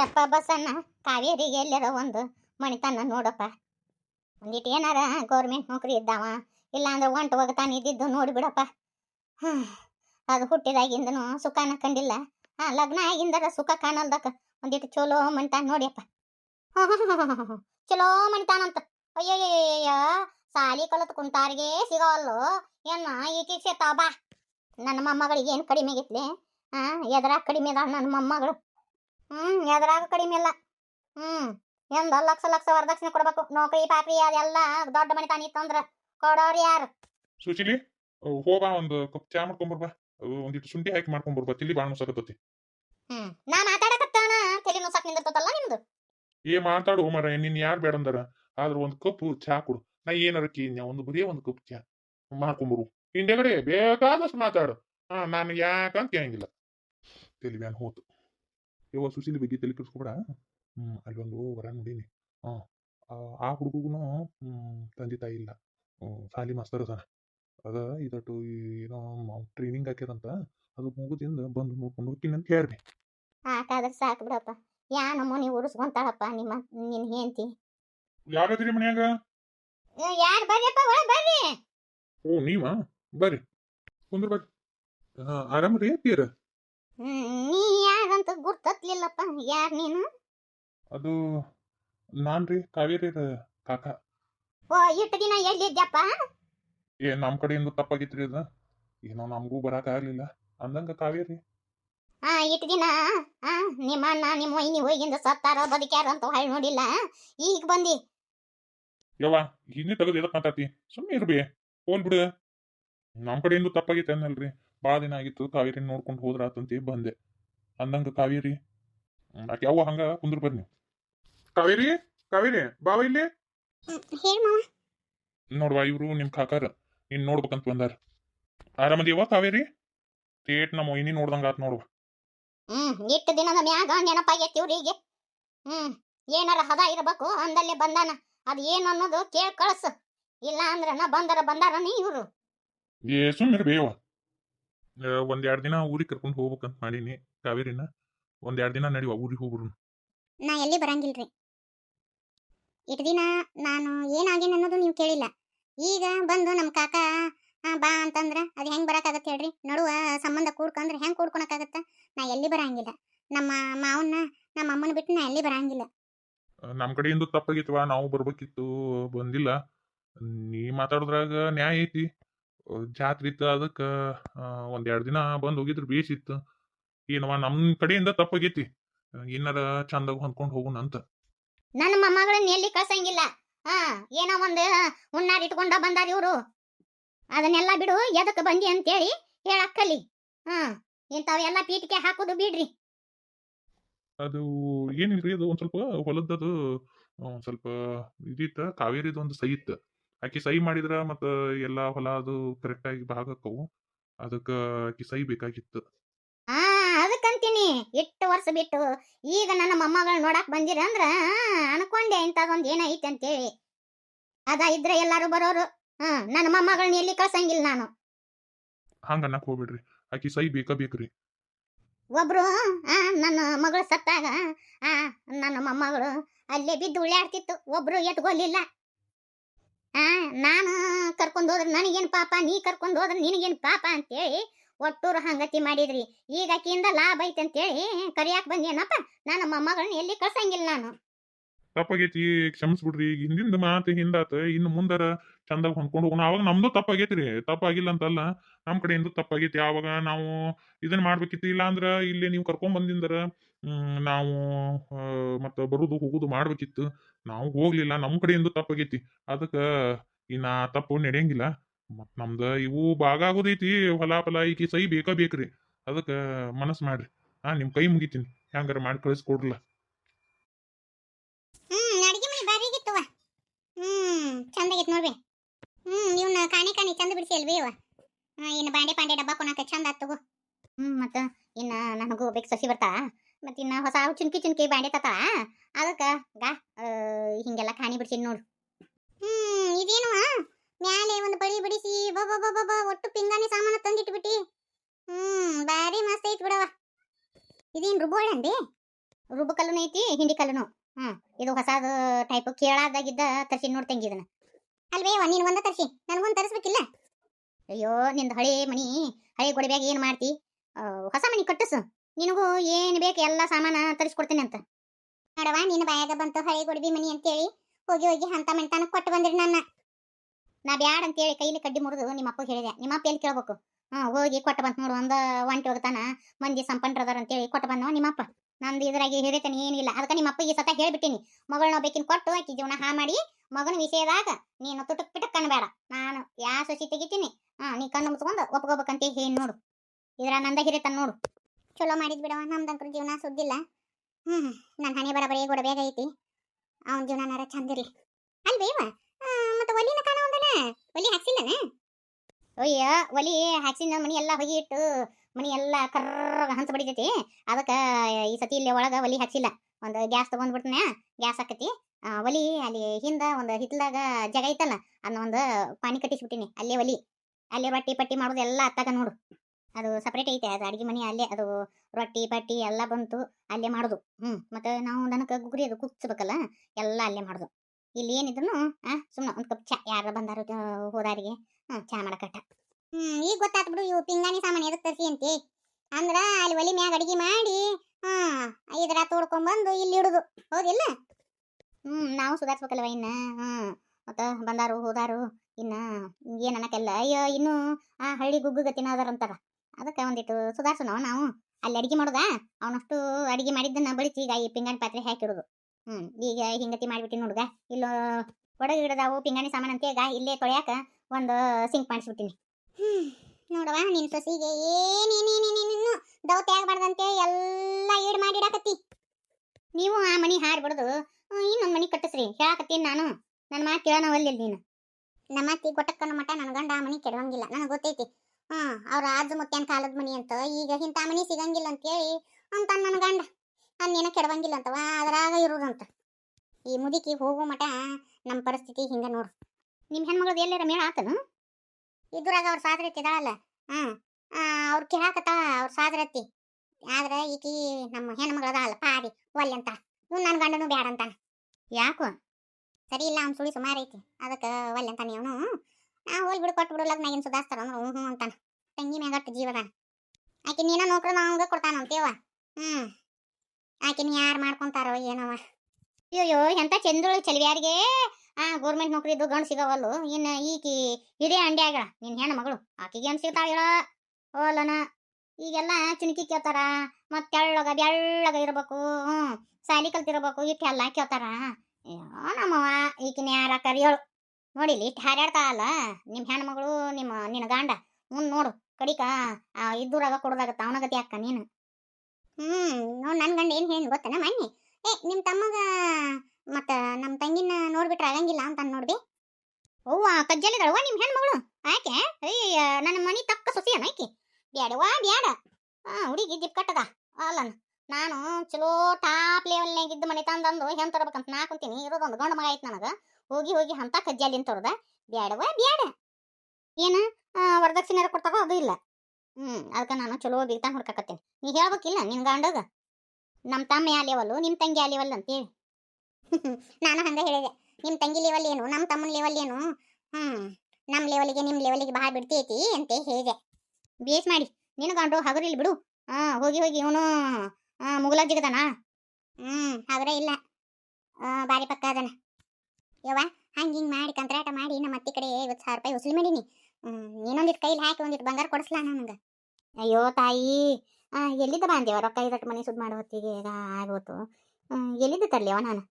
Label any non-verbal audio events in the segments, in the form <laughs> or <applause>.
ಯಪ್ಪ ಬಸಣ್ಣ, ಕಾವೇರಿಗೆ ಎಲ್ಲರ ಒಂದು ಮಣಿತನ ನೋಡಪ್ಪ. ಒಂದಿಟ್ಟು ಏನಾರ ಗೌರ್ಮೆಂಟ್ ನೌಕರಿ ಇದ್ದಾವ, ಇಲ್ಲಾಂದ್ರೆ ಒಂಟು ಒಗತಾನ ಇದ್ದಿದ್ದು ನೋಡಿಬಿಡಪ್ಪ ಹ್ಮ್, ಅದು ಹುಟ್ಟಿದಾಗಿಂದನು ಸುಖನ ಕಂಡಿಲ್ಲ. ಹಾ ಲಗ್ನ ಆಗಿಂದರ ಸುಖ ಕಾಣಲ್ದಕ್ಕ ಒಂದಿಟ್ಟು ಚಲೋ ಮಣಿತಾನ ನೋಡಿಯಪ್ಪ. <laughs> ಚಲೋ ಮಣಿತಾನಂತ. ಅಯ್ಯಯ್ಯಯ್ಯ ಸಾಲಿ ಕಲತ್ ಕುಂತಾರಿಗೆ ಸಿಗೋಲ್ಲು. ಏನ ಈಕಿ ಸಿಗ್ತಾವ ಬಾ. ನನ್ನ ಮೊಮ್ಮಗಳಿಗೆ ಏನು ಕಡಿಮೆ ಆಗೈತ್ಲಿ ಹಾ ಎದ್ರಾಗ ಕಡಿಮೆ ಅದಾಳ ನನ್ನ ಮೊಮ್ಮಗಳು. ಹ್ಮ್ ಎದ್ರಾಗ ಕಡಿಮೆ ಇಲ್ಲ. ಹ್ಮ್ ಎಂದ ಲಕ್ಷ ಲಕ್ಷ ವರದಕ್ಷಿಣೆ ಕೊಡ್ಬೇಕು. ನೌಕರಿ ಪಾಕ್ರಿ ಅದೆಲ್ಲ ದೊಡ್ಡ ಮನೆ ತಾನಿ ತಂದ್ರ ಕೊಡೋರು ಯಾರು? ಸುಶೀಲಿ ಹೋಗಾ ಒಂದು ಕಪ್ ಚಾ ಮಾಡ್ಕೊಂಬರ್ಬಾ ಒಂದಿಟ್ಟು ಶುಂಠಿ ಹಾಕಿ ಮಾಡ್ಕೊಂಬರ್ಬಾ ತಿಳಿ ಬಾಳ ನುಸಕತ್ತತಿ ಹ್ಮ್ ನಾ ಮಾತಾಡಕತ್ತಾನ? ತಲೆ ನುಸಾಕ್ ನಿಂದಿರ್ತದಲ್ಲ ನಿಮ್ದು? ಏ ಮಾತಾಡು ಮರ ನಿನ್ ಯಾರು ಬೇಡ ಅಂದಾರ? ಆದ್ರ ಒಂದ್ ಕಪ್ ಚಾ ಕೊಡು. ನಾ ಏನಾರ ಕೀನ್ಯ ಒಂದು ಬರೀ ಒಂದು ಕಪ್ ಚಾ ಮಾಡ್ಕೊಂಬರು ಹಿಂದೆಗಡೆ ಬೇಕಾದಷ್ಟು ಮಾತಾಡು. ಹಾ ನಾನು ಯಾಕಂತ ಕೇಳಂಗಿಲ್ಲ. ತಲಿ ಬ್ಯಾನ್ ಹೋತು. ಯವ್ವ ಸುಶೀಲ್ ಬಗ್ಗೆ ತಲೆ ಕೆಡಿಸ್ಕೊಬೇಡ. ಹ್ಮ್ ಅಲ್ಲೊಂದು ವರ ನೋಡೀನಿ. ಹಾಂ. ಆ- ಆ ಹುಡುಗನು ಹ್ಮ್ ತಂದೆ ತಾಯಿ ಇಲ್ಲ. ಸಾಲಿ ಮಾಸ್ತರ್ ಅದ ಅದ ಇದಟ್ಟು ಏನೋ ಟ್ರೈನಿಂಗ್ ಹಾಕ್ಯಾರಂತ. ಅದು ಮುಗುದಿಂದ ಬಂದು ನೋಡ್ಕೊಂಡು ಹೋಗ್ತೀನಿ ಅಂತ ಹೇಳ್ರಿ ಹಾಕಾದ್ರೆ ಸಾಕು ಬಿಡಪ್ಪ. ಯಾ ನಮ್ಮನೆ ಉರ್ಸ್ಕೊಂತಾಳಪ್ಪ ನಿಮ್ಮ ನಿನ್ ಹೆಂಡತಿ. ಯಾರದ್ರಿ ಮನ್ಯಾಗ? ಯಾರು ಬರ್ರಿಪ್ಪ ಒಳಗೆ ಬರ್ರಿ. ಓ ನೀವ? ಬರ್ರಿ. ಕುಂದ್ರ ಬರ್ರಿ ಹಾ ಆರಾಮ್ರಿ ಅತ್ತಿಯರ? ಹ್ಮ್ ನೀ ಗುರ್ತತ್ಲಿಲ್ಲಪ್ಪ. ಯಾರ್ ನೀನು? ಅದು ನಾನ್ರಿ ಕಾವೇರಿ ಕಾಕ. ಓ ಇಷ್ಟು ದಿನ ಎಲ್ಲಿದ್ಯಪ್ಪ? ಏ ನಮ್ ಕಡೆಯಿಂದ ತಪ್ಪಾಗಿತ್ರಿ ಅದ. ಏನೋ ನಮಗೂ ಬರಾಕ ಆಗ್ಲಿಲ್ಲ. ಅಂದಂಗ ಕಾವೇರಿ. ಆ ಇಟ್ಟು ದಿನ ಆ ನಿಮ್ಮ ಅಣ್ಣ ನಿಮ್ಮ ವೈನಿ ಹೋಗಿಂದ ಸತ್ತಾರ ಬದುಕ್ಯಾರ ಅಂತ ಹೊಳ್ ನೋಡಿಲ್ಲ? ಈಗ ಬಂದಿ. ಯವ್ವ ಹಿಂದೆ ತೆಗೆದು ಎದಕ್ ಮಾತಾಡ್ತಿ? ಸುಮ್ಮನೆ ಇರ್ಬಿ ಹೋಲ್ ಬಿಡು. ನಮ್ಮ ಕಡೆಯಿಂದ ತಪ್ಪಾಗಿತ್ತು ಅನ್ನಲ್ರಿ. ಭಾಳ ದಿನ ಆಗಿತ್ತು ಕಾವೇರಿ ನೋಡ್ಕೊಂಡು ಹೋದ್ರ ಆತಂತಿ ಬಂದೆ. ಅಂದಂಗ ಕಾವೇರಿ ಆಕೆ ಅವ್ವ ಹಂಗ ಕುಂದ್ರ ಬನ್ನಿ ನೀವು ಕಾವೇರಿ ಕಾವೇರಿ ಬಾವ ಇಲ್ಲಿ ನೋಡ್ವಾ ಇವ್ರು ನಿಮ್ ಕಾಕಾರ ಇನ್ ನೋಡ್ಬೇಕಂತ ಬಂದಾರ ಆರಾಮದೇವ ಕಾವೇರಿ ತೇಟ್ ನಮ್ಮ ಇನ್ನಿ ನೋಡ್ದಂಗ ಆತ್ ನೋಡ್ವ ಹ್ಮ್ ಇಟ್ಟು ದಿನದ ಮ್ಯಾಗ ನೆನಪಾಗೈತಿ ಇವ್ರಿಗೆ ಹ್ಮ್ ಏನಾರ ಹದ ಇರಬೇಕು ಅಂದಲ್ಲೇ ಬಂದಾನ ಅದು ಏನು ಅನ್ನೋದು ಕೇಳಿ ಕಳ್ಸು ಇಲ್ಲ ಅಂದ್ರ ನಾ ಬಂದರ ಬಂದಾರ ನೀ ಇವ್ರು ಏ ಸುಮ್ಮಿರ್ಬೇವ ಒಂದ್ ಎರಡ್ ದಿನ ಊರಿಗೆ ಕರ್ಕೊಂಡು ಹೋಗ್ಬೇಕಂತ ಮಾಡೀನಿ ಕಾವೇರಿನ ಒಂದ್ ಎರಡ್ ದಿನ ನಡಿವ ಊರಿಗೆ ಹೋಗ್ರು ನಾ ಎಲ್ಲಿ ಬರಂಗಿಲ್ರಿ. ಇಟ್ ದಿನ ನಾನು ಏನಾಗೇನ ಅನ್ನೋದು ನೀವು ಕೇಳಿಲ್ಲ. ಈಗ ಬಂದು ನಮ್ಮ ಕಾಕ ಬಾ ಅಂತಂದ್ರ ಅದು ಹೆಂಗ್ ಬರಕಾಗತ್ತೆ ಹೇಳ್ರಿ. ನಡುವ ಸಂಬಂಧ ಕೂಡ್ಕಂದ್ರೆ ಹೆಂಗ್ ಕೂಡ್ಕೊಳಕಾಗತ್ತ ನಾ ಎಲ್ಲಿ ಬರಂಗಿಲ್ಲ. ನಮ್ಮ ಮಾವನ್ನ ನಮ್ಮ ಅಮ್ಮನ ಬಿಟ್ಟು ನಾ ಎಲ್ಲಿ ಬರಂಗಿಲ್ಲ. ನಮ್ಮ ಕಡೆಯಿಂದ ತಪ್ಪಾಗಿತ್ತು ನಾವು ಬರ್ಬೇಕಿತ್ತು ಬಂದಿಲ್ಲ. ನೀ ಮಾತಾಡೋದ್ರಾಗ ನ್ಯಾಯ ಐತಿ. ಜಾತ್ರೆ ಇತ್ತು ಅದಕ್ಕೆ ಒಂದೆರಡು ಒಂದ್ ಎರಡ್ ದಿನ ಬಂದು ಹೋಗಿದ್ರು ಬೇಸಿತ್ತು ಏನವ ನಮ್ ಕಡೆಯಿಂದ ತಪ್ಪಾಗೈತಿ. ಏನಾರ ಚಂದಾಗ ಹೊಂದ್ಕೊಂಡು ಹೋಗೋಣ ಅಂತ ನನ್ನ ಮೊಮ್ಮಗಳನ್ನ ಎಲ್ಲಿ ಕಳ್ಸಂಗಿಲ್ಲ ಹಾ ಏನೋ ಒಂದು ಹುನ್ನಾರ್ ಇಟ್ಕೊಂಡ ಬಂದಾರ ಇವ್ರು. ಅದನ್ನೆಲ್ಲ ಬಿಡು ಎದಕ್ಕೆ ಬಂದಿ ಅಂತೇಳಿ ಹೇಳಕ್ಕಲಿ. ಹಾ ಇಂಥವೆಲ್ಲ ಪೀಟಿಕೆ ಹಾಕೋದು ಬಿಡ್ರಿ. ಅದು ಏನಿಲ್ರಿ ಅದು ಒಂದ್ ಸ್ವಲ್ಪ ಹೊಲದದು ಒಂದ್ ಸ್ವಲ್ಪ ಇದಿತ್ತ ಕಾವೇರಿದ ಒಂದು ಸೈ ಇತ್ತ. ಆಕಿ ಸಹಿ ಮಾಡಿದ್ರ ಮತ್ತ ಎಲ್ಲಾ ಹೊಲ ಅದು ಕರೆಕ್ಟ್ ಆಗಿ ಭಾಗ ಅದಕ್ಕ ಆಕಿ ಸಹಿ ಬೇಕಾಗಿತ್ತು. ಎಷ್ಟು ವರ್ಷ ಬಿಟ್ಟು ಈಗ ನನ್ನ ಮೊಮ್ಮಗಳು ನೋಡಕ್ ಬಂದಿರ ಅಂದ್ರ ಅನ್ಕೊಂಡೆ ಇಂಥದೊಂದು ಏನೈತೆ ಅಂತೇಳಿ. ಅದ ಇದ್ರೆ ಎಲ್ಲಾರು ಬರೋರು ಹ್ಮ್ ನನ್ನ ಮೊಮ್ಮಗಳನ್ನ ಎಲ್ಲಿ ಕಳ್ಸಂಗಿಲ್ಲ ನಾನು. ಹಂಗ ಹೋಗ್ಬಿಡ್ರಿ. ಆಕಿ ಸೈ ಬೇಕಾ ಬೇಕ್ರಿ. ಒಬ್ರು ಆ ನನ್ನ ಮಗಳು ಸತ್ತಾಗ ಆ ನನ್ನ ಮೊಮ್ಮಗಳು ಅಲ್ಲೇ ಬಿದ್ದು ಉಳ್ಯಾಡ್ತಿತ್ತು ಒಬ್ರು ಎತ್ಕೊಲಿಲ್ಲ ಆ ನಾನು ಕರ್ಕೊಂಡು ಹೋದ್ರೆ ನನಗೇನು ಪಾಪ ನೀ ಕರ್ಕೊಂಡು ಹೋದ್ರೆ ನಿನಗೇನು ಪಾಪ ಅಂತೇಳಿ ಒಟ್ಟೂರು ಹಂಗತಿ ಮಾಡಿದ್ರಿ. ಈಗ ಆಕಿಯಿಂದ ಲಾಭ ಐತೆ ಅಂತೇಳಿ ಕರಿಯಾಕ ಬಂದೇನಪ್ಪ? ನಾನು ಮೊಮ್ಮಗಳನ್ನ ಎಲ್ಲಿ ಕಳ್ಸಂಗಿಲ್ಲ ನಾನು. ತಪ್ಪಾಗೈತಿ, ಕ್ಷಮಿಸ್ಬಿಡ್ರಿ. ಈಗ ಹಿಂದಿಂದ ಮಾತು ಹಿಂದಾತ, ಇನ್ನು ಮುಂದರ ಚಂದಾಗ ಹೊಂದ್ಕೊಂಡು ಹೋಗೋಣ. ಅವಾಗ ನಮ್ದು ತಪ್ಪಾಗೈತ್ರಿ. ತಪ್ಪಾಗಿಲ್ಲ ಅಂತಲ್ಲ, ನಮ್ ಕಡೆಯಿಂದ ತಪ್ಪಾಗೈತಿ. ಆವಾಗ ನಾವು ಇದನ್ನ ಮಾಡ್ಬೇಕಿತ್ತು. ಇಲ್ಲ ಅಂದ್ರ ಇಲ್ಲಿ ನೀವು ಕರ್ಕೊಂಡ್ ಬಂದಿಂದರ ನಾವು ಮತ್ತೆ ಬರುದು ಹೋಗುದು ಮಾಡ್ಬೇಕಿತ್ತು. ನಾವು ಹೋಗ್ಲಿಲ್ಲ. ನಮ್ ಕಡೆಯಿಂದ ತಪ್ಪಾಗೈತಿ. ಅದಕ್ಕ ಇನ್ನ ತಪ್ಪು ನಡೆಯಂಗಿಲ್ಲ. ಮತ್ ನಮ್ದ ಇವು ಭಾಗ ಆಗೋದೈತಿ ಹೊಲ ಫಲ ಈಕಿ ಸೈ ಬೇಕಾ ಬೇಕ್ರಿ. ಅದಕ್ಕೆ ಮನಸ್ ಮಾಡ್ರಿ. ಹಾ ನಿಮ್ ಕೈ ಮುಗಿತೀನಿ. ಹೆಂಗಾರ ಮಾಡಿ ಕಳಿಸ್ಕೊಡ್ರಲ್ಲ ಹ್ಮ್ ಅಡಿಗೆ ಮನೆ ಬಾರಿ ಆಗಿತ್ತವ ಹ್ಮ್ ಚಂದಾಗಿತ್ತು ನೋಡ್ರಿ. ಹ್ಮ್ ಇವನ್ನ ಕಾಣಿ ಕಾಣಿ ಚಂದ ಬಿಡಿಸಿ ಅಲ್ವೇ ಇವ ಇನ್ನು ಬಾಂಡೆ ಪಾಂಡೆ ಡಬ್ಬ ಕೊನಾಕ ಚಂದ ಆತ್ ತಗೋ. ಹ್ಮ್ ಮತ್ತ ಇನ್ನ ನನಗೂ ಬೇಕು ಸಸಿ ಬರ್ತಾ. ಮತ್ತ ಇನ್ನ ಹೊಸ ಚುನ್ಕಿ ಚುನ್ಕಿ ಬಾಂಡೆ ತತಾ ಅದಕ್ಕ ಗಾ ಹಿಂಗೆಲ್ಲ ಕಾಣಿ ಬಿಡ್ಸಿನ್ ನೋಡು. ಹ್ಮ್ ಇದೇನು ಮ್ಯಾಲೆ ಒಂದು ಬಳಿ ಬಿಡಿಸಿ ಒಟ್ಟು ಪಿಂಗಾಣಿ ಸಾಮಾನು ತಂದಿಟ್ಬಿಟ್ಟಿ. ಹ್ಮ್ ಬಾರಿ ಮಸ್ತ್ ಐತ್ ಬಿಡವ ಇದೇನ್ ರುಬೋಳಂದಿ ರುಬ್ಬ ಕಲ್ಲುನು ಐತಿ, ಹಿಂಡಿ ಕಲ್ಲುನು. ಹ್ಮ್ ಇದು ಹೊಸಾದ ಟೈಪ್ ಕೇಳಾದಾಗಿದ್ದ ತರ್ಸಿ ನೋಡ್ ತಂಗಿ ಇದನ್ನ. ಅಲ್ವೇವ ನೀನ್ ಒಂದ ತರ್ಸಿ, ನನಗೊಂದು ತರಿಸ್ಬೇಕಿಲ್ಲ? ಅಯ್ಯೋ, ನಿಂದ ಹಳೆ ಮನಿ, ಹಳೆ ಗೊಡಬ್ಯಾಗ ಏನ್ ಮಾಡ್ತಿ? ಹೊಸ ಮನಿ ಕಟ್ಟಿಸು. ನಿನಗೂ ಏನ್ ಬೇಕು ಎಲ್ಲ ಸಾಮಾನ ತರಿಸ್ಕೊಡ್ತೀನಿ ಅಂತ. ನೋಡವಾ ನಿನ್ನ ಬಾಯಾಗ ಬಂತು ಹಳೆ ಗೊಡಬಿ ಮನಿ ಅಂತೇಳಿ. ಹೋಗಿ ಹೋಗಿ ಹಂತ ಮೆಂತಾನ ಕೊಟ್ಟು ಬಂದ್ರಿ ನನ್ನ. ನಾ ಬ್ಯಾಡ ಅಂತೇಳಿ ಕೈಲಿ ಕಡ್ಡಿ ಮುರಿದು ನಿಮ್ಮ ಅಪ್ಪ ಹೇಳಿದೆ. ನಿಮ್ಮ ಅಪ್ಪ ಎಲ್ಲಿ ಕೇಳ್ಬೇಕು? ಹ್ಮ್, ಹೋಗಿ ಕೊಟ್ಟು ಬಂತ ನೋಡು, ಒಂದ ಒಂಟಿ ಹೋಗ್ತಾನ, ಮಂದಿ ಸಂಪನ್ರದಾರ ಅಂತೇಳಿ ಕೊಟ್ಟು ಬಂದವ ನಿಮ್ಮಪ್ಪ ನಂದು ಇದ್ರಾಗಿ ಹಿರಿತನ ಏನಿಲ್ಲ ಅದಕ್ಕೆ ನಿಮ್ಮ ಅಪ್ಪಗೆ ಸತ ಹೇಳ್ಬಿಟ್ಟಿನಿ. ಮಗಳನ್ನ ಬೇಕಿನ ಕೊಟ್ಟು ಆಕಿ ಜೀವನ ಹಾ ಮಾಡಿ ಮಗನ ವಿಷಯದಾಗ ನೀನು ತುಟಕ್ ಪಿಟಕ್ ಕಣ್ಬೇಡ ನಾನು ಯಾ ಸೊಸಿ ತೆಗಿತೀನಿ. ಹಾ, ನೀ ಕಣ್ಣು ಮುಚ್ಕೊಂಡು ಒಪ್ಕೋಬೇಕಂತ ಹೇಳಿ ನೋಡು. ಇದ್ರ ನಂದ ಹಿರಿತನ ನೋಡು. ಚಲೋ ಮಾಡಿದ್ ಬಿಡವ ನಮ್ದಂಕ್ರ ಜೀವನ ಸುದ್ದಿಲ್ಲ. ಹ್ಮ್ ನನ್ನ ಹಣೆ ಬರಬರಿ ಬೇಗ ಐತಿ. ಅವನ ಜೀವನನಾರ ಚಂದಿರ್ಲಿ. ಅಲ್ವೇವ? ಮತ್ತೆ ಒಲಿನ ಒಲಿ ಹಾಕ್ಸಿಲ್ಲನ? ಅಯ್ಯ, ಒಲಿ ಹಾಕ್ಸಿನ ಮನಿ ಎಲ್ಲ ಹೊಗಿ ಇಟ್ಟು ಮನಿ ಎಲ್ಲ ಕರ್ರ ಹಂಚ ಬಡಿತೈತಿ. ಅದಕ್ಕ ಈ ಸತಿ ಇಲ್ಲಿ ಒಳಗ ಒಲಿ ಹಾಕ್ಸಿಲ್ಲ. ಒಂದು ಗ್ಯಾಸ್ ತಗೊಂಡ್ಬಿಡ್ತೀನಿ, ಗ್ಯಾಸ್ ಹಾಕತಿ. ಒಲಿ ಅಲ್ಲಿ ಹಿಂದ ಒಂದು ಹಿತ್ಲಾಗ ಜಾಗ ಐತಲ್ಲ ಅದನ್ನ ಒಂದು ಪಾನಿ ಕಟ್ಟಿಸ್ಬಿಟ್ಟಿನಿ, ಅಲ್ಲೇ ಒಲಿ. ಅಲ್ಲೇ ರೊಟ್ಟಿ ಪಟ್ಟಿ ಮಾಡೋದು ಎಲ್ಲ ಅತ್ತಾಗ ನೋಡು. ಅದು ಸಪ್ರೇಟ್ ಐತೆ, ಅದು ಅಡಿಗೆ ಮನೆ ಅಲ್ಲೇ, ಅದು ರೊಟ್ಟಿ ಪಟ್ಟಿ ಎಲ್ಲ ಬಂತು, ಅಲ್ಲೇ ಮಾಡೋದು. ಹ್ಮ್, ಮತ್ತೆ ನಾವು ದನಕ್ಕೆ ಗುಗ್ರಿ ಅದು ಕುಗ್ಸ್ಬೇಕಲ್ಲ, ಎಲ್ಲ ಅಲ್ಲೇ ಮಾಡೋದು. ಇಲ್ಲಿ ಏನಿದ್ರು ಆ ಸುಮ್ಮನೆ ಒಂದು ಕಪ್ ಚಾ ಯಾರು ಬಂದಾರು ಹೋದಾರಿಗೆ ಹ್ಮ್ ಚಾ ಮಾಡಕಟ್ಟ. ಹ್ಮ್, ಈಗ ಗೊತ್ತಾತ್ ಬಿಡು, ಇವು ಪಿಂಗಾಣಿ ಸಾಮಾನು ಎದಕ್ ತರ್ಸಿ ಅಂತಿ? ಅಂದ್ರ ಅಲ್ಲಿ ಒಲಿ ಮ್ಯಾಗ ಅಡಿಗೆ ಮಾಡಿ ಹಾ ಇದ್ರ ತೋಡ್ಕೊಂಡ್ಬಂದು ಇಲ್ಲಿ ಇಡುದು. ಹೌದಿಲ್ಲ? ಹ್ಮ್, ನಾವು ಸುಧಾರಿಸ್ಬೇಕಲ್ವ ಇನ್ನ ಹ್ಮ್ ಮತ್ತ ಬಂದಾರು, ಹೋದಾರು, ಇನ್ನ ಏನ್ ಅನ್ನಕಲ್ಲ ಅಯ್ಯೋ, ಇನ್ನು ಆ ಹಳ್ಳಿ ಗುಗ್ಗು ಗತಿನ ಅದಕ್ಕೆ ಒಂದಿಟ್ಟು ಸುಧಾರಿಸೋಣ ನಾವು ಅಲ್ಲಿ ಅಡಿಗೆ ಮಾಡೋದಾ? ಅವನಷ್ಟು ಅಡಿಗೆ ಮಾಡಿದ್ದನ್ನ ಬಳಿಸಿ ಈಗ ಈ ಪಿಂಗಾಣಿ ಪಾತ್ರೆ ಹಾಕಿಡುದು ಹ್ಮ್, ಈಗ ಹಿಂಗತಿ ಮಾಡಿಬಿಟ್ಟಿನಿ ನೋಡುಗ. ಇಲ್ಲ ಒಡಗ ಗಿಡದಾವು ಪಿಂಗಾಣಿ ಸಾಮಾನು ಅಂತ ಈಗ ಇಲ್ಲೇ ತೊಳ್ಯಾಕ ಒಂದು ಸಿಂಕ್ ಮಾಡಿಸ್ಬಿಟ್ಟಿನಿ ಹ್ಮ್ ನೋಡವ ನಿನ್ ಸೊಸಿಗೆ ಏನೇನೇನೇನೇನು ದೌತೆ ಆಗ್ಬಾರ್ದಂತೆ ಎಲ್ಲ ಈಡ್ ಮಾಡಿಡಾಕತ್ತಿ. ನೀವು ಆ ಮನಿ ಹಾಡ್ಬಿಡ್ದು ಇನ್ನೊಂದು ಮನಿ ಕಟ್ಟಿಸ್ರಿ, ಹೇಳಾಕತ್ತೀನಿ ನಾನು. ನನ್ನ ಮಾತು ಕೇಳನೋ ಒಲ್ಲಿ ನೀನು. ನಮ್ಮ ಅತ್ತಿ ಗೊಟ್ಟಕ್ಕನ ಮಟ ನನ್ನ ಗಂಡ ಆ ಮನಿ ಕೆಡವಂಗಿಲ್ಲ, ನನಗೆ ಗೊತ್ತೈತಿ. ಹಾ, ಅವ್ರ ಆಜು ಮುತ್ಯನ ಕಾಲದ ಮನಿ ಅಂತ, ಈಗ ಇಂಥ ಮನಿ ಸಿಗಂಗಿಲ್ಲ ಅಂತೇಳಿ ಅಂತ ನನ್ನ ಗಂಡ. ಅನ್ನೇನ ಕೆಡವಂಗಿಲ್ಲ ಅಂತವ ಅದ್ರಾಗ ಇರೋದಂತ. ಈ ಮುದಿಕಿ ಹೋಗೋ ಮಟ ನಮ್ಮ ಪರಿಸ್ಥಿತಿ ಹಿಂಗ ನೋಡು. ನಿಮ್ಮ ಹೆಣ್ಮಗಳು ಎಲ್ಲಾರ ಮೇಳ ಆತನು? ಇದ್ರಾಗ ಅವ್ರ ಸಾದ್ರತಿ ಇದಾಳಲ್ಲ? ಹ್ಮ್ ಅವ್ರ ಕೇಳಾಕತ್ತ ಅವ್ರ ಸಾದ್ರತಿ ಆದ್ರೆ ಈಕಿ ನಮ್ಮ ಹೆಣ್ಮಗಳದ ಅದಾಳಲ್ಲ, ಪಾರಿ, ಒಲ್ಲೆ ಅಂತ. ಇವ್ ನನ್ನ ಗಂಡನು ಬ್ಯಾಡ ಅಂತಾನೆ ಯಾಕೋ? ಸರಿ ಇಲ್ಲ, ಅವ್ನ ಸುಳಿ ಸುಮಾರು ಐತಿ. ಅದಕ್ಕೆ ಒಲ್ಲೆ ಅಂತಾನೆ ಇವನು ನಾ ಹೋಲ್ ಬಿಡು ಕೊಟ್ಟು ಬಿಡು, ಲಗ್ನಾಗಿನ ಸುಧಾರಿಸ್ತಾರ ಅಂದ್ರೆ. ಹ್ಞೂ ಹ್ಞೂ ಅಂತಾನೆ. ತಂಗಿ ಮ್ಯಾಗಟ್ಟು ಜೀವದ ಆಕೆ ನೀನ ನೋಕ್ರ ಅವಂಗ ಕೊಡ್ತಾನ ಅಂತೇವ ಹ್ಮ್. ಆಕಿನ ಯಾರು ಮಾಡ್ಕೊಂತಾರೋ ಏನವ? ಅಯ್ಯೋ ಎಂತ ಚಂದ್ರಳು ಚಲಿವ್ಯಾರಿಗೆ? ಆ ಗೌರ್ಮೆಂಟ್ ನೌಕರಿದ್ದು ಗಂಡು ಸಿಗವಲ್ಲು. ಇನ್ನ ಈಕಿ ಇದೇ ಅಂಡಿ ಆಗ ನಿನ್ ಹೆಣ್ಣು ಮಗಳು. ಆಕಿಗೆ ಏನು ಸಿಗ್ತಾಳ ಓಲನ ಈಗೆಲ್ಲ ಚಿಣಕಿ ಕೇಳ್ತಾರ. ಮತ್ತೆ ತೆಳ್ಳಗ ಬೆಳ್ಳಗ ಇರ್ಬೇಕು. ಹ್ಮ್, ಸಾಲಿ ಕಲ್ತಿರ್ಬೇಕು. ಎಲ್ಲ ಕೇಳ್ತಾರ. ಅಯ್ಯೋ ನಮ್ಮವ್ವ ಈಕಿನ ಯಾರ ಕರಿಯೋಳು ನೋಡಿಲಿ ಇಟ್ಟು ಹಾರಾಡ್ತಾಳಲ್ಲ ನಿಮ್ಮ ಹೆಣ್ಮಗಳು ನಿಮ್ಮ ನಿನ್ನ ಗಂಡ. ಮುಂದ್ ನೋಡು. ಕಡಿಕ ಆ ಇದ್ದೂರಾಗ ಕೊಡೋದಾಗತ್ತ. ಅವನ ಗತಿ ಅಕ್ಕ ನೀನು. ಹ್ಮ್ ನೋಡ್ ನನ್ ಗಂಡ ಏನ್ ಹೇಳಿ ಗೊತ್ತನ ಮನ್ನಿ? ಏ, ನಿಮ್ ತಮ್ಮಗ ಮತ್ತ ನಮ್ ತಂಗಿನ ನೋಡ್ಬಿಟ್ರೆ ಆಗಂಗಿಲ್ಲ ಅಂತ ನೋಡ್ಬಿ. ಅವ್ವ ಕಜ್ಜಲಿದಳವ ನಿಮ್ ಹೆಣ್ಮಗಳು? ಆಕೆ? ಅಯ್ಯ ನನ್ನ ಮನಿ ತಕ್ಕ ಸೊಸಿಯನ ಆಕಿ? ಬ್ಯಾಡವಾ ಬ್ಯಾಡ. ಆ, ಹುಡುಗಿ ಜಿಪ್ಕಟ್ಟದ ಅಲ್ಲನ, ನಾನು ಚಲೋ ಟಾಪ್ ಇದ್ದ ಮನೆ ತಂದಂದು ಹೆಂಗ್ ತರಬೇಕಂತ ನಾ ಕುಂತೀನಿ. ಇರೋದೊಂದು ಗಂಡ ಮಗ ಐತ್ ನನಗೆ. ಹೋಗಿ ಹೋಗಿ ಅಂತ ಕಜ್ಜಾಲಿ ಅಂತವ್ರದ ಬ್ಯಾಡವಾ ಬ್ಯಾಡ. ಏನು? ವರದಕ್ಷಿಣೆ ಕೊಡ್ತಾರೋ ಅದು ಇಲ್ಲ. ಹ್ಮ್ ಅದಕ್ಕೆ ನಾನು ಚಲೋ ಬಿಗ್ತಾನ ಹುಡ್ಕಾಕತ್ತೀನಿ. ನೀ ಹೇಳ್ಬೇಕಿಲ್ಲ ನಿನ್ ಗಂಡಗ? ನಮ್ಮ ತಮ್ಮ ಯಾ ಲೆವಲ್ಲು ನಿಮ್ಮ ತಂಗಿ ಯಾ ಲೆವಲ್ ಅಂತೇಳಿ <laughs> ನಾನು ಹಂಗ ಹೇಳಿದೆ. ನಿಮ್ಮ ತಂಗಿ ಲೆವೆಲ್ ಏನು ನಮ್ಮ ತಮ್ಮನ ಲೆವೆಲ್ ಏನು? ಹ್ಮ್ ನಮ್ಮ ಲೆವೆಲ್ಗೆ ನಿಮ್ಮ ಲೆವೆಲ್ಗೆ ಭಾಳ ಬಿಡ್ತೈತಿ ಅಂತ ಹೇಳಿದೆ. ಬೇಸ್ ಮಾಡಿ ನಿನ್ನ ಗಂಡು ಹಗರಿಲ್ ಬಿಡು. ಹಾ ಹೋಗಿ ಹೋಗಿ ಇವನು ಮುಗುಲ ಜಿಗದಾನ ಹ್ಮ್ ಹಗರೇ ಇಲ್ಲ. ಆ, ಬಾರಿ ಪಕ್ಕ ಅದನ. ಯವ್ವ ಹಂಗ ಹಿಂಗ್ ಮಾಡಿ ಕಂತ್ರಾಟ ಮಾಡಿ ನಮ್ಮ ಅತ್ತಿ ಕಡೆ ಐವತ್ತು ಸಾವಿರ ರೂಪಾಯಿ ವಸೂಲಿ ಮಾಡೀನಿ. ಹ್ಮ್ ಇನ್ನೊಂದಿಟ್ಟು ಕೈಲಿ ಹಾಕಿ ಒಂದಿಟ್ಟು ಬಂಗಾರ ಕೊಡಿಸ್ಲಾ ನನಗೆ ಅಯ್ಯೋ ತಾಯಿ. ಎಲ್ಲಿದ್ದ ಬಾಂದೇವ ರೊಕ್ಕ ಇದಟ್ಟು ಮನೆ ಸುದ್ ಮಾಡೋ ಹೊತ್ತಿಗೆ ಈಗ ಆಗೋತು. ಎಲ್ಲಿದ್ದ ತರ್ಲಿವ ನಾನು?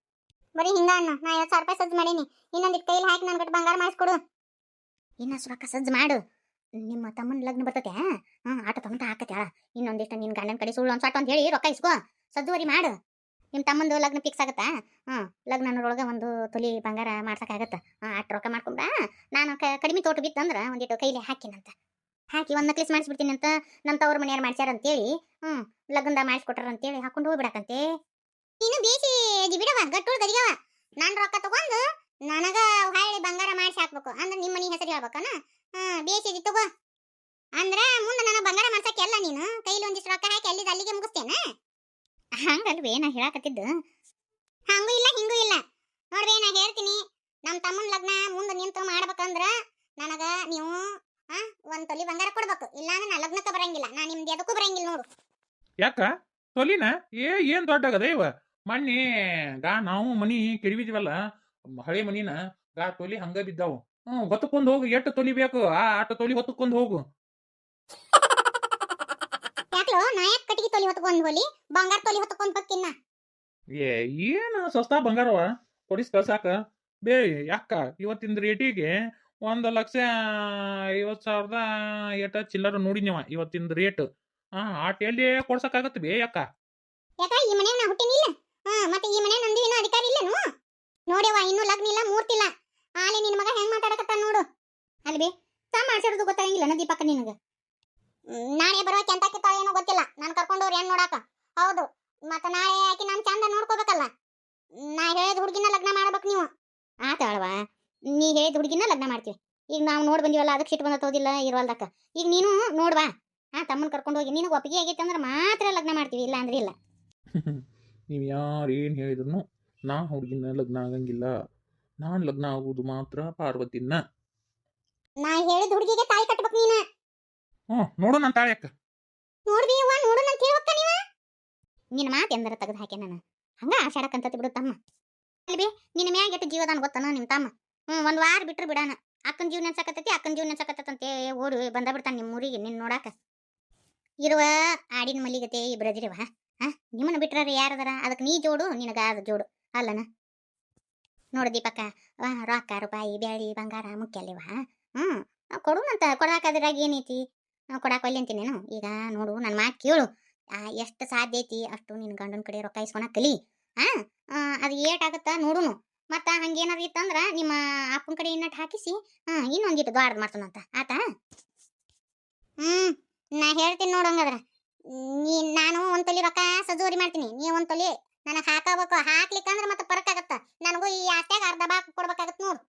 ಬರೀ ಹಿಂಗ ಅಣ್ಣ, ನಾ ಐವತ್ತು ಸಾವಿರ ರೂಪಾಯಿ ಸಜ್ಜು ಮಾಡೀನಿ. ಇನ್ನೊಂದಿಟ್ಟು ಕೈಲಿ ಹಾಕಿ ನನ್ಗಟ್ಟು ಬಂಗಾರ ಮಾಡಿಸ್ಕೊಡು. ಇನ್ನಷ್ಟು ರೊಕ್ಕ ಸಜ್ಜು ಮಾಡು. ನಿಮ್ಮ ತಮ್ಮನ ಲಗ್ನ ಬರ್ತತೆ ಹ್ಞೂ ಆಟ ತಗೊಂತ ಹಾಕತ್ತೆ ಇನ್ನೊಂದಿಷ್ಟು ನಿನ್ನ ಗಂಡನ ಕಡೆ ಸುಳ್ಳು ಒಂದು ಸಾಟ್ ಅಂತ ಹೇಳಿ ರೊಕ್ಕ ಇಸ್ಕೋ. ಸಜ್ಜುವರಿ ಮಾಡು. ನಿಮ್ಮ ತಮ್ಮಂದು ಲಗ್ನ ಫಿಕ್ಸ್ ಆಗತ್ತಾ? ಹ್ಞೂ ಲಗ್ನನೊಳಗೆ ಒಂದು ತೊಲಿ ಬಂಗಾರ ಮಾಡ್ಸಕ್ಕಾಗತ್ತ? ಹಾಂ ಅಷ್ಟು ರೊಕ್ಕ ಮಾಡ್ಕೊಂಡ ನಾನು ಕಡಿಮೆ ತೋಟ ಬಿತ್ತಂದ್ರೆ ಒಂದಿಟ್ಟು ಕೈಲಿ ಹಾಕಿನಂತ. ಹಾಕಿ ಒಂದು ನಕ್ಲಿಸ್ ಮಾಡಿಸ್ಬಿಡ್ತೀನಿ ಅಂತ ನಮ್ಮ ತವ್ರ ಮನೆಯವ್ರು ಮಾಡ್ಸ್ಯಾರ ಅಂತೇಳಿ ಹ್ಞೂ ಲಗ್ನದಾಗ ಮಾಡಿಸ್ಕೊಟ್ರ ಅಂತೇಳಿ ಹಾಕೊಂಡು ಹೋಗ್ಬಿಡಕಂತೆ. ನೀನು ಬೇಸಿ ಬಿಡವ ಗಟ್ಟುಳ್ ಗದಿಗವ ನಾನು ರೊಕ್ಕ ತಗೊಂಡು ನನಗ ಹೊಳ್ಳಿ ಬಂಗಾರ ಮಾಡಿಸಿ ಹಾಕ್ಬೇಕು. ಅಂದ್ರೆ ನಿಮ್ಮ ಮನೆ ಹೆಸರು ಹೇಳ್ಬೇಕನ? ಹಾಂ ಬೇಸಿದಿ ತಗೋ. ಅಂದ್ರ ಮುಂದೆ ನನಗೆ ಬಂಗಾರ ಮಾಡ್ಸಕ್ಕೆ ಎಲ್ಲ ನೀನು? ಕೈಲಿ ಒಂದಿಷ್ಟು ರೊಕ್ಕ ಹಾಕಿ ಅಲ್ಲಿದ ಅಲ್ಲಿಗೆ ಮುಗಿಸ್ತೇನ? ಹಂಗಲ್ವೇ, ನಾ ಹೇಳಕತ್ತಿದ್ದು. ಹಂಗೂ ಇಲ್ಲ, ಹಿಂಗೂ ಇಲ್ಲ. ನೋಡ್ರಿ, ನಾ ಹೇಳ್ತೀನಿ. ನಮ್ಮ ತಮ್ಮನ ಲಗ್ನ ಮುಂದೆ ನಿಂತು ಮಾಡ್ಬೇಕಂದ್ರ ನನಗ ನೀವು ಆ ಒಂದ್ ತೊಲಿ ಬಂಗಾರ ಕೊಡ್ಬೇಕು. ಇಲ್ಲಾಂದ್ರೆ ನಾ ಲಗ್ನಕ್ಕೆ ಬರಂಗಿಲ್ಲ. ನಾ ನಿಮ್ದು ಎದಕ್ಕೂ ಬರಂಗಿಲ್ಲ ನೋಡು. ಯಾಕ? ತೊಲಿನ? ಏ ಏನ್ ದೊಡ್ಡಾಗದ ಇವ? ಮಣ್ಣಿ ಗಾ ನಾವು ಮನಿ ಕೆಡವಿದ್ವಲ್ಲ ಹಳೆ ಮನಿನ ಗಾ ತೊಲಿ ಹಂಗ ಬಿದ್ದಾವು. ಹ್ಮ್ ಹೊತ್ತಕೊಂಡ್ ಹೋಗು. ಎಷ್ಟು ತೊಲಿ ಬೇಕು? ಆ ಆಟ ತೊಲಿ ಹೊತ್ತಕೊಂಡ್ ಹೋಗು. ಯಾಕ್ಲೋ? ನಾ ಯಾಕೆ ಕಟ್ಟಿಗೆ ತೊಲಿ ಹೊತ್ಕೊಂಡ್ ಹೋಲಿ? ಬಂಗಾರ ತೊಲಿ ಹೊತ್ಕೊಂಡ್ ಬಕ್ಕಿನ್ನ ಏ ಏನ ಸಸ್ತಾ ಬಂಗಾರವ? ಕೊಡಿಸ್ ಕಳ್ಸಾಕ ಬೇ ಯಾಕ? ಇವತ್ತಿನ ರೇಟಿಗೆ ಒಂದ್ ಲಕ್ಷ ಐವತ್ತು ಸಾವಿರದ ಎಟ ಚಿಲ್ಲರ ನೋಡಿನವ ಇವತ್ತಿನ ರೇಟ್ ಹಾ, ಆಟ ಎಲ್ಲಿ ಕೊಡ್ಸಕ್ಕಾಗತ್ತೆ ಬೇ ಯಾಕ, ಈ ನಾ ಹುಟ್ಟಿನಿಲ್ಲ ಹಾ ಮತ್ತೆ ಈ ಮನೆ ನಂದು ಇನ್ನೂ ಅಧಿಕಾರ ಇಲ್ಲನು ನೋಡ್ಯವ್ವ ಇನ್ನೂ ಲಗ್ನ ಇಲ್ಲ ಮೂರ್ತಿಲ್ಲ ಆಲೆ ನಿನ್ ಮಗ ಹೆಂಗ್ ಮಾತಾಡಕತ್ತ ನೋಡು ಅಲ್ಬಿ ತಾ ಮಾಡ್ಸಿರೋದು ಗೊತ್ತಾಗಂಗಿಲ್ಲ ನ ದೀಪಕ್ಕ ನಿನಗ ಹ್ಮ್, ನಾಳೆ ಬರೋ ಕೆಂತ ಏನೋ ಗೊತ್ತಿಲ್ಲ ನಾನು ಕರ್ಕೊಂಡವ್ರು ಏನ್ ನೋಡಾಕ ಹೌದು ಮತ್ತೆ ನಾಳೆ ಆಕಿ ನನ್ ಚಂದ ನೋಡ್ಕೋಬೇಕಲ್ಲ ನಾ ಹೇಳಿದ ಹುಡುಗಿನ ಲಗ್ನ ಮಾಡ್ಬೇಕು ನೀವು ಆತ ಅಳವಾ ನೀ ಹೇಳಿದ ಹುಡುಗಿನ ಲಗ್ನ ಮಾಡ್ತೀವಿ ಈಗ ನಾವು ನೋಡ್ ಬಂದಿವಲ್ಲ ಅದಕ್ಕೆ ಸಿಟ್ಟು ಬಂದತ್ತೋದಿಲ್ಲ ಇರೋಲ್ದಕ್ಕ ಈಗ ನೀನು ನೋಡ್ವಾ ಆ ತಮ್ಮನ್ ಕರ್ಕೊಂಡು ಹೋಗಿ. ನಿನಗೆ ಒಪ್ಪಿಗೆ ಆಗೈತೆ ಅಂದ್ರೆ ಮಾತ್ರ ಲಗ್ನ ಮಾಡ್ತೀವಿ ಇಲ್ಲ ಅಂದ್ರೆ ಇಲ್ಲ. <laughs> ನೀವು ಯಾರು ಏನು ಹೇಳಿದ್ರು ನಾ ಹುಡುಗಿನ ಲಗ್ನ ಆಗಂಗಿಲ್ಲ. ನಾನು ಲಗ್ನ ಆಗುವುದು ಮಾತ್ರ ಪಾರ್ವತಿನ. ನಾ ಹೇಳಿದ ಹುಡುಗಿಗೆ ತಾಯಿ ಕಟ್ಬೇಕು ನೀನು. ಹ್ಞೂ ನೋಡು ನನ್ನ ತಾಳಿ ಅಕ್ಕ. ನೋಡ್ದಿ ಅವ್ವ ನೋಡು ಅಂತ ಹೇಳ್ಬೇಕ ನೀವ? ನಿನ್ನ ಮಾತು ಎಂದರ ತೆಗೆದು ಹಾಕೆ ನಾನು. ಹಂಗ ಆಶಾಡಕ್ಕಂತ ಬಿಡು ತಮ್ಮ. ಬಿ ನಿನ್ನ ಮ್ಯಾಗ ಎಷ್ಟು ಜೀವದಾನ ಗೊತ್ತಾನ ನಿಮ್ಮ ತಮ್ಮ? ಹ್ಞೂ ಒಂದು ವಾರ ಬಿಟ್ರು ಬಿಡಾನ. ಅಕ್ಕನ ಜೀವನ ನೆನ್ಸಕತ್ತೈತಿ ಅಕ್ಕನ ಜೀವನ ನೆನ್ಸಕತ್ತಂತೆ ಓಡಿ ಬಂದ ಬಿಡ್ತಾನೆ ನಿಮ್ಮ ಊರಿಗೆ ನಿನ್ನ ನೋಡಾಕ. ಇರುವ ಆಡಿನ ಮಲ್ಲಿಗತೆ ಇಬ್ರದಿರಿವ ಹಾ? ನಿಮ್ಮನ್ನ ಬಿಟ್ರಾರ ಯಾರದಾರ ಅದಕ್ಕೆ ನೀ ಜೋಡು ನಿನಗ ಅದು ಜೋಡು. ಅಲ್ಲನ? ನೋಡು ದೀಪಕ್ಕ ರೊಕ್ಕ ರೂಪಾಯಿ ಬ್ಯಾಳಿ ಬಂಗಾರ ಮುಖ್ಯ ಅಲ್ಲಿವ ಹ್ಞೂ ಕೊಡುನಂತ ಕೊಡಾಕದ್ರಾಗ ಏನೈತಿ? ಕೊಡಾಕ ಅಂತೀನಿ ಅಂತೀನೇನು ಈಗ ನೋಡು ನನ್ನ ಮಾತು ಕೇಳು. ಎಷ್ಟು ಸಾಧ್ಯ ಐತಿ? ಅಷ್ಟು ನಿನ್ನ ಗಂಡನ ಕಡೆ ರೊಕ್ಕ ಇಸ್ಕೊಳಕ್ ಕಲಿ ಆ, ಅದು ಏಟಾಗುತ್ತಾ ನೋಡುನು. ಮತ್ತ ಹಂಗೇನಾದ್ರು ಇತ್ತಂದ್ರ ನಿಮ್ಮ ಅಪ್ಪನ ಕಡೆ ಇನ್ನಟ್ ಹಾಕಿಸಿ, ಹಾ, ಇನ್ನೊಂದಿಟ್ಟು ದ್ವಾರದ ಮಾಡ್ತಾನಂತ ಆತ? ಹ್ಮ್, ನಾ ಹೇಳ್ತೀನಿ ನೋಡು ಹಂಗಾದ್ರ. ನೀ, ನಾನು ಒಂದ್ ತೊಲಿ ರೊಕ್ಕ ಸಜೋರಿ ಮಾಡ್ತೀನಿ. ನೀ ಒಂದ್ ತೊಲಿ ನನಗೆ ಹಾಕಬೇಕು. ಹಾಕ್ಲಿಕ್ಕಂದ್ರ ಮತ್ತೆ ಪರಕ್ ಆಗತ್ತ ನನಗೂ ಈ ಆಸ್ತ್ಯಾಗ ಅರ್ಧ ಬಾಕ್ ಕೊಡ್ಬೇಕಾಗತ್ತೆ ನೋಡು.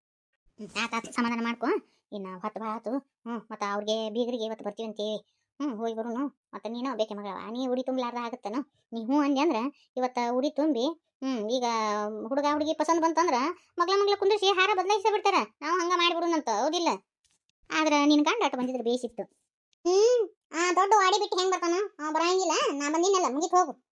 ಆತ ಸಮಾಧಾನ ಮಾಡ್ಕೊ. ಇನ್ನ ಹೊತ್ತು ಬಾತು ಹ್ಞೂ ಮತ್ತೆ ಅವ್ರಿಗೆ ಬೀಗರಿಗೆ ಇವತ್ತು ಬರ್ತೀವಿ ಹ್ಞೂ ಹೋಗಿ ಬರೋನು. ಮತ್ತೆ ನೀನು ಬೇಕೆ ಮಗಳವ? ನೀ ಉಡಿ ತುಂಬಲಾರ್ದ ಆಗತ್ತನು? ನೀ ಹ್ಞೂ ಅಂದೆ ಅಂದ್ರೆ ಇವತ್ತು ಉಡಿ ತುಂಬಿ ಹ್ಞೂ ಈಗ ಹುಡುಗ ಹುಡುಗಿ ಪಸಂದ್ ಬಂತಂದ್ರ ಮಗಳ ಮಗಳ ಕುಂದಿಸಿ ಹಾರ ಬದಲಾಯಿಸಿ ಬಿಡ್ತಾರ. ನಾವು ಹಂಗ ಮಾಡಿಬಿಡುನಂತ ಹೌದಿಲ್ಲ? ಆದ್ರೆ ನಿನ್ನ ಗಂಡ ಬಂದಿದ್ರೆ ಬೇಸಿತ್ತು. ಹ್ಞೂ ಆ ದೊಡ್ಡ ವಾಡಿ ಬಿಟ್ಟು ಹೆಂಗೆ ಬರ್ತಾನ? ಬರಂಗಿಲ್ಲ, ನಾ ಬಂದಿನಲ್ಲ, ಮುಗಿತು ಹೋಗು.